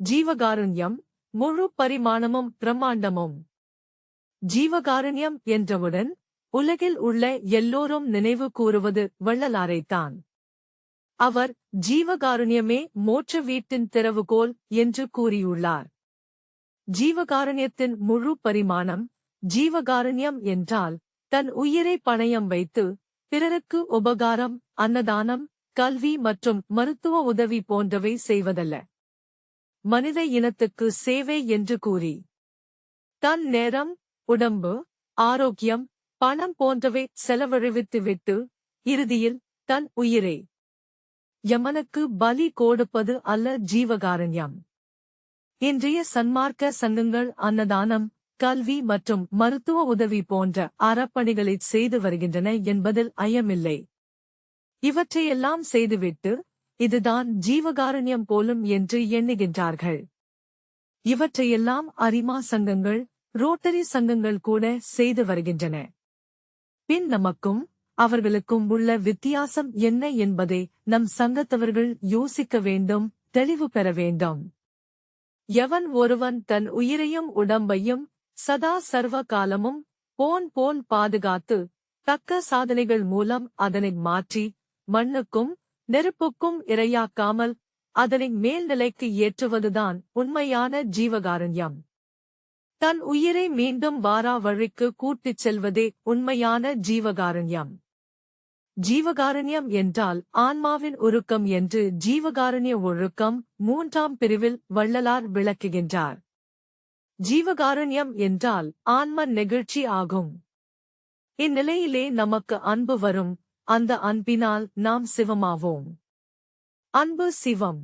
ஜீவகாருண்யம் முழு பரிமாணமும் பிரம்மாண்டமும். ஜீவகாருண்யம் என்றவுடன் உலகில் உள்ள எல்லோரும் நினைவு கூறுவது வள்ளலாரைத்தான். அவர் ஜீவகாருண்யமே மோட்ச வீட்டின் திறவுகோல் என்று கூறியுள்ளார். ஜீவகாருண்யத்தின் முழு பரிமாணம் ஜீவகாருண்யம் என்றால் தன் உயிரை பணயம் வைத்து பிறருக்கு உபகாரம் அன்னதானம் கல்வி மற்றும் மருத்துவ உதவி போன்றவை செய்வதல்ல. மனித இனத்துக்கு சேவை என்று கூறி. தன் நேரம் உடம்பு ஆரோக்கியம் பணம் போன்றவை செலவழிவித்துவிட்டு இறுதியில் தன் உயிரை யமனுக்கு பலி கொடுப்பது அல்ல ஜீவகாரண்யம். இன்றைய சன்மார்க்க சங்கங்கள் அன்னதானம் கல்வி மற்றும் மருத்துவ உதவி போன்ற அறப்பணிகளை செய்து வருகின்றன என்பதில் ஐயமில்லை. இவற்றையெல்லாம் செய்துவிட்டு இதுதான் ஜீவகாருண்யம் போலும் என்று எண்ணுகின்றார்கள். இவற்றையெல்லாம் அரிமா சங்கங்கள் ரோட்டரி சங்கங்கள் கூட செய்து வருகின்றன. பின் நமக்கும் அவர்களுக்கும் உள்ள வித்தியாசம் என்ன என்பதை நம் சங்கத்தவர்கள் யோசிக்க வேண்டும் தெளிவு பெற வேண்டும். எவன் ஒருவன் தன் உயிரையும் உடம்பையும் சதா சர்வ காலமும் போன் போல் பாதுகாத்து தக்க சாதனைகள் மூலம் அதனை மாற்றி மண்ணுக்கும் நெருப்புக்கும் இரையாக்காமல் அதனை மேல்நிலைக்கு ஏற்றுவதுதான் உண்மையான ஜீவகாரண்யம். தன் உயிரை மீண்டும் வாரா வழிக்கு கூட்டிச் செல்வதே உண்மையான ஜீவகாரண்யம். ஜீவகாரண்யம் என்றால் ஆன்மாவின் உருக்கம் என்று ஜீவகாரண்ய ஒழுக்கம் மூன்றாம் பிரிவில் வள்ளலார் விளக்குகின்றார். ஜீவகாரண்யம் என்றால் ஆன்ம நெகிழ்ச்சி ஆகும். இந்நிலையிலே நமக்கு அன்பு வரும் அந்த அன்பினால் நாம் சிவமாவோம். அன்பு சிவம்.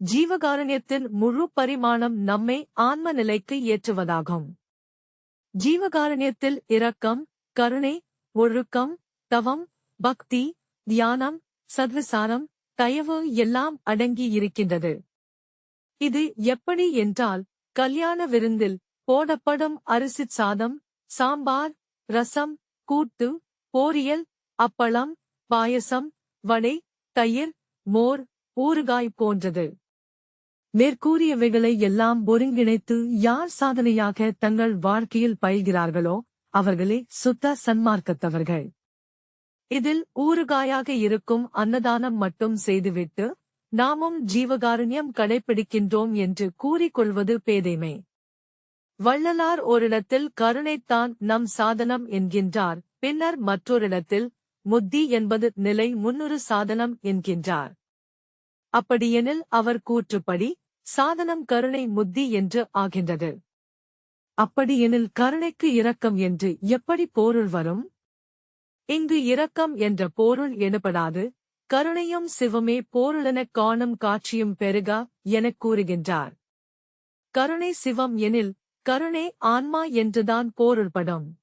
ஜீவகாரண்யத்தின் முழு பரிமாணம் நம்மை ஆன்ம நிலைக்கு ஏற்றுவதாகும். ஜீவகாரண்யத்தில் இரக்கம் கருணை ஒழுக்கம் தவம் பக்தி தியானம் சத்விசாரம் தயவு எல்லாம் அடங்கி இருக்கின்றது. இது எப்படி என்றால் கல்யாண விருந்தில் போடப்படும் அரிசி சாதம் சாம்பார் ரசம் கூட்டு போரியல் அப்பளம் பாயசம் வடை தயிர் மோர் ஊறுகாய் போன்றது. மேற்கூறியவைகளை எல்லாம் ஒருங்கிணைத்து யார் சாதனையாக தங்கள் வாழ்க்கையில் பயில்கிறார்களோ அவர்களே சுத்த சன்மார்க்கத்தவர்கள். இதில் ஊறுகாயாக இருக்கும் அன்னதானம் மட்டும் செய்துவிட்டு நாமும் ஜீவகாருண்யம் கடைபிடிக்கின்றோம் என்று கூறிக்கொள்வது பேதைமை. வள்ளலார் ஓரிடத்தில் கருணைத்தான் நம் சாதனம் என்கின்றார் பின்னர் மற்றொரிடத்தில் முத்தி என்பது நிலை முன்னொரு சாதனம் என்கின்றார். அப்படியெனில் அவர் கூற்றுப்படி சாதனம் கருணை முத்தி என்று ஆகின்றது. அப்படியெனில் கருணைக்கு இரக்கம் என்று எப்படி பொருள் வரும்? இங்கு இரக்கம் என்ற பொருள் எனப்படாது கருணையும் சிவமே பொருளெனக் காணும் காட்சியும் பெருக எனக் கூறுகின்றார். கருணை சிவம் எனில் கருணை ஆன்மா என்றுதான் பொருள்படும்.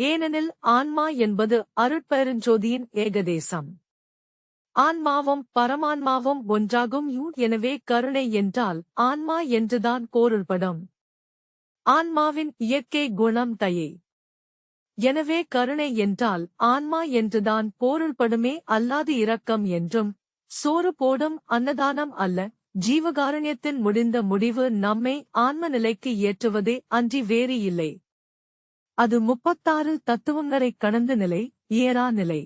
ஏனெனில் ஆன்மா என்பது அருட்பெருஞ்சோதியின் ஏகதேசம். ஆன்மாவும் பரமான்மாவும் ஒன்றாகும் யூ எனவே கருணை என்றால் ஆன்மா என்றுதான் போருள்படும். ஆன்மாவின் இயற்கை குணம் தயை. எனவே கருணை என்றால் ஆன்மா என்றுதான் போருள்படுமே அல்லாது இரக்கம் என்றும் சோறு போடும் அன்னதானம் அல்ல ஜீவகாரண்யத்தின் முடிந்த முடிவு நம்மை ஆன்ம நிலைக்கு ஏற்றுவதே அன்றி வேறு இல்லை. அது முப்பத்தாறு தத்துவங்களைக் கடந்த நிலை ஏறா நிலை.